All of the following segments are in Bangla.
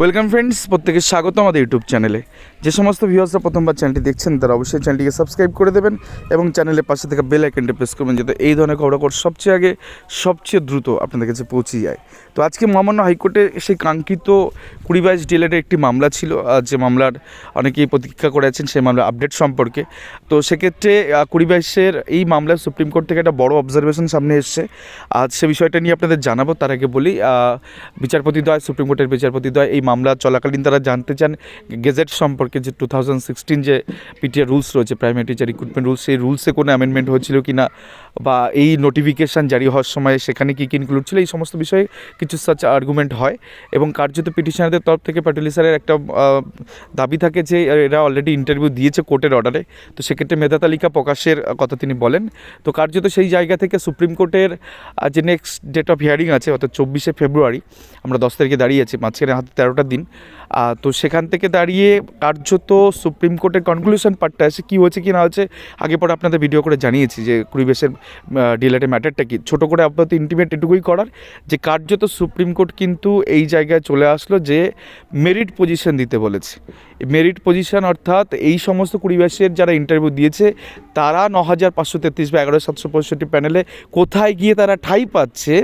ওয়েলকাম ফ্রেন্ডস প্রত্যেকে স্বাগত আমাদের ইউটিউব চ্যানেলে। যে সমস্ত ভিউয়ার্সরা প্রথমবার চ্যানেলটি দেখছেন তারা অবশ্যই চ্যানেলটিকে সাবস্ক্রাইব করে দেবেন এবং চ্যানেলের পাশে থাকা বেল আইকনটি প্রেস করবেন যাতে এই ধরনের খবরাখবর সবচেয়ে আগে সবচেয়ে দ্রুত আপনাদের কাছে পৌঁছে যায়। তো আজকে মহামান্য হাইকোর্টে সেই কাঙ্ক্ষিত কুড়ি বাইশ ডিলের একটি মামলা ছিল। যে মামলার অনেকেই প্রতীক্ষা করে আছেন সেই মামলার আপডেট সম্পর্কে। তো সেক্ষেত্রে কুড়ি বাইশের এই মামলায় সুপ্রিম কোর্ট থেকে একটা বড় অবজারভেশন সামনে এসছে। আজ সে বিষয়টা নিয়ে আপনাদের জানাব তার আগে বলি আহ, বিচারপতিদ্বয় সুপ্রিম কোর্টের বিচারপতিদ্বয় এই মামলা চলাকালীন তারা জানতে চান গেজেট সম্পর্কে যে টু থাউজেন্ড সিক্সটিন যে পিটিআর রুলস রয়েছে প্রাইমারি টিচার রিক্রুটমেন্ট রুলস সেই রুলসে কোনো অ্যামেন্ডমেন্ট হয়েছিল কি না? বা এই নোটিফিকেশান জারি হওয়ার সময় সেখানে কী কী ইনক্লুড ছিল? এই সমস্ত বিষয়ে কিছু সাচ আর্গুমেন্ট হয় এবং কার্যত পিটিশনারদের তরফ থেকে প্যাটুলি স্যারের একটা দাবি থাকে যে এরা অলরেডি ইন্টারভিউ দিয়েছে কোর্টের অর্ডারে তো সেক্ষেত্রে মেধা তালিকা প্রকাশের কথা তিনি বলেন। তো কার্যত সেই জায়গা থেকে সুপ্রিম কোর্টের যে নেক্সট ডেট অফ হিয়ারিং আছে, অর্থাৎ চব্বিশে ফেব্রুয়ারি, আমরা দশ তারিখে দাঁড়িয়ে আছি, মাঝখানে হাতে তেরোটা দিন। তো সেখান থেকে দাঁড়িয়ে কার্যত সুপ্রিম কোর্টের কনক্লুশন পার্টটা আছে, কী হয়েছে, কি না হচ্ছে আগে পরে আপনাদের ভিডিও করে জানিয়েছি যে পরিবেশের ডিলেটের ম্যাটারটা কি। ছোটো করে আপাতত ইন্টিমেট এটুকুই করার, যে কার্যত সুপ্রিম কোর্ট কিন্তু এই জায়গায় চলে আসলো যে মেরিট পজিশন দিতে বলেছে। মেরিট পজিশন অর্থাৎ এই সমস্ত পরিবেশের যারা ইন্টারভিউ দিয়েছে, তারা ন হাজার পাঁচশো তেত্রিশ বা এগারো সাতশো পঁয়ষট্টি প্যানেলে কোথায় গিয়ে তারা ঠাই পাচ্ছে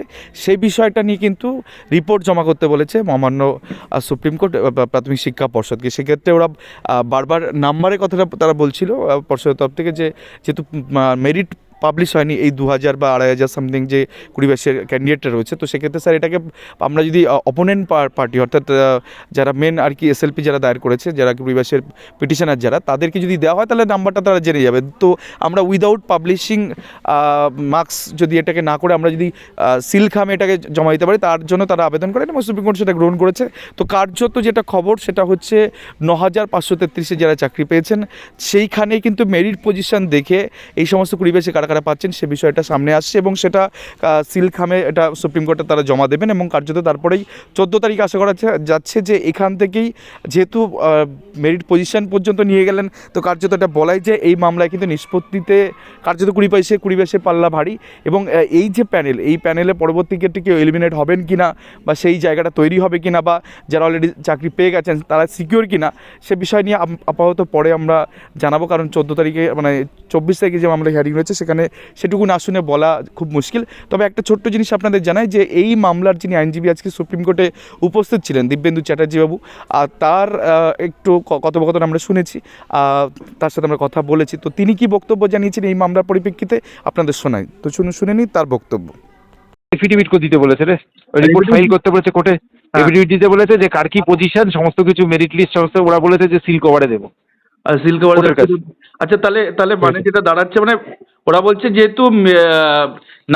সেই বিষয়টা নিয়ে কিন্তু রিপোর্ট জমা করতে বলেছে মহামান্য সুপ্রিম কোর্ট প্রাথমিক শিক্ষা পর্ষদকে সেক্ষেত্রে ওরা বারবার নাম্বারের কথাটা তারা বলছিল পর্ষদের তরফ থেকে যে যেহেতু মেরিট পাবলিশ হয়নি এই দু হাজার বা আড়াই হাজার সামথিং যে পরিবেশের ক্যান্ডিডেটটা রয়েছে। তো সেক্ষেত্রে স্যার এটাকে, আমরা যদি অপোনেন্ট পার্টি অর্থাৎ যারা মেন আর কি এসএলপি যারা দায়ের করেছে, যারা পরিবেশের পিটিশনার যারা, তাদেরকে যদি দেওয়া হয়, তাহলে নাম্বারটা তারা জেনে যাবে। তো আমরা উইদাউট পাবলিশিং মার্কস যদি এটাকে না করে, আমরা যদি সিল খামে এটাকে জমা দিতে পারি, তার জন্য তারা আবেদন করেন এবং সুপ্রিম কোর্ট সেটা গ্রহণ করেছে। তো কার্যত যেটা খবর, সেটা হচ্ছে ন হাজার পাঁচশো তেত্রিশে যারা চাকরি পেয়েছেন, সেইখানেই কিন্তু মেরিট পজিশন দেখে এই সমস্ত পরিবেশে কারা কারা কারা পাচ্ছেন সে বিষয়টা সামনে আসছে এবং সেটা আহ, সিল খামে এটা সুপ্রিম কোর্টে তারা জমা দেবেন এবং কার্যত তারপরেই চোদ্দ তারিখ আশা করা যাচ্ছে যে এখান থেকেই যেহেতু মেরিট পজিশন পর্যন্ত নিয়ে গেলেন তো কার্যত এটা বলাই যে এই মামলায় কিন্তু নিষ্পত্তিতে কার্যত কুড়ি পয়সে কুড়ি পয়সে পাল্লা ভারী এবং এই যে প্যানেল এই প্যানেলে পরবর্তী ক্ষেত্রে কেউ এলিমিনেট হবেন কি না বা সেই জায়গাটা তৈরি হবে কি না বা যারা অলরেডি চাকরি পেয়ে গেছেন তারা সিকিউর কি না সে বিষয় নিয়ে আপ- আপাতত পরে আমরা জানাব কারণ চোদ্দ তারিখে মানে চব্বিশ তারিখে যে মামলা হিয়ারিং রয়েছে সেখানে সেটুকু না শুনে বলা খুব মুশকিল। তবে একটা ছোট্ট জিনিস আপনাদের জানাই যে এই মামলার যিনি আইনজীবী আজকে সুপ্রিম কোর্টে উপস্থিত ছিলেন দিব্যেন্দু চ্যাটার্জি বাবু আর তার একটু কথোপকথন আমরা শুনেছি তার সাথে আমরা কথা বলেছি। তো তিনি কি বক্তব্য জানিয়েছেন এই মামলার পরিপ্রেক্ষিতে? আপনাদের শোনাই। তো শুনুন শুনে নিই তার বক্তব্য। এফিডেভিট দিতে বলেছে রে? রিপোর্ট ফাইল করতে বলেছে কোর্টে। হ্যাঁ। এফিডেভিট দিতে বলেছে যে কার কি পজিশন সমস্ত কিছু মেরিট লিস্ট সমস্ত ওরা বলেছে যে সিল কভারে দেবো। আচ্ছা তাহলে তাহলে মানে যেটা দাঁড়াচ্ছে মানে ওরা বলছে যেহেতু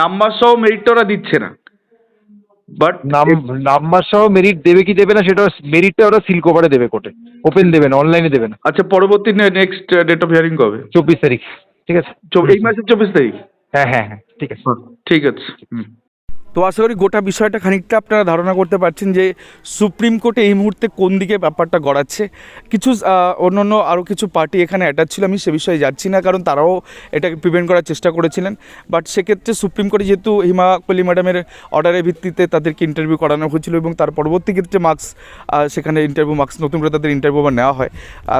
নাম্বার সহ মেরিটটা ওরা দিচ্ছে না। বাট নাম নাম্বার সহ মেরিট দেবে কি দেবে না সেটা মেরিটটা ওরা সিল কভারে দেবে কোর্টে ওপেন দেবে না অনলাইনে দেবে না। আচ্ছা পরবর্তী নেক্সট ডেট অফ হিয়ারিং কবে? চব্বিশ তারিখ ঠিক আছে? এই মাসের চব্বিশ তারিখ? হ্যাঁ হ্যাঁ হ্যাঁ ঠিক আছে। ঠিক আছে হুম। তো আশা করি গোটা বিষয়টা খানিকটা আপনারা ধারণা করতে পারছেন যে সুপ্রিম কোর্টে এই মুহূর্তে কোন দিকে ব্যাপারটা গড়াচ্ছে। কিছু অন্য অন্য আরও কিছু পার্টি এখানে অ্যাটাচ ছিল, আমি সে বিষয়ে যাচ্ছি না, কারণ তারাও এটাকে প্রিভেন্ট করার চেষ্টা করেছিলেন। বাট সেক্ষেত্রে সুপ্রিম কোর্টে যেহেতু হিমা কোহলি ম্যাডামের অর্ডারের ভিত্তিতে তাদেরকে ইন্টারভিউ করানো হয়েছিল এবং তার পরবর্তী ক্ষেত্রে মার্কস সেখানে ইন্টারভিউ মার্কস নতুন করে তাদের ইন্টারভিউ আবার নেওয়া হয়।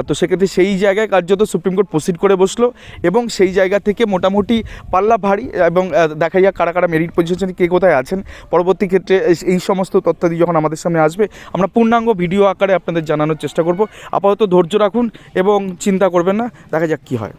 তো সেক্ষেত্রে সেই জায়গায় কার্যত সুপ্রিম কোর্ট প্রসিড করে বসল এবং সেই জায়গা থেকে মোটামুটি পাল্লা ভারী এবং দেখা যাক কারা কারা মেরিট পজিশনে কে কোথায় আছেন। পরবর্তী ক্ষেত্রে এই- সমস্ত তথ্যাদি যখন আমাদের সামনে আসবে, আমরা পূর্ণাঙ্গ ভিডিও আকারে আপনাদের জানানোর চেষ্টা করব। আপাতত ধৈর্য রাখুন এবং চিন্তা করবেন না। দেখা যাক কী হয়।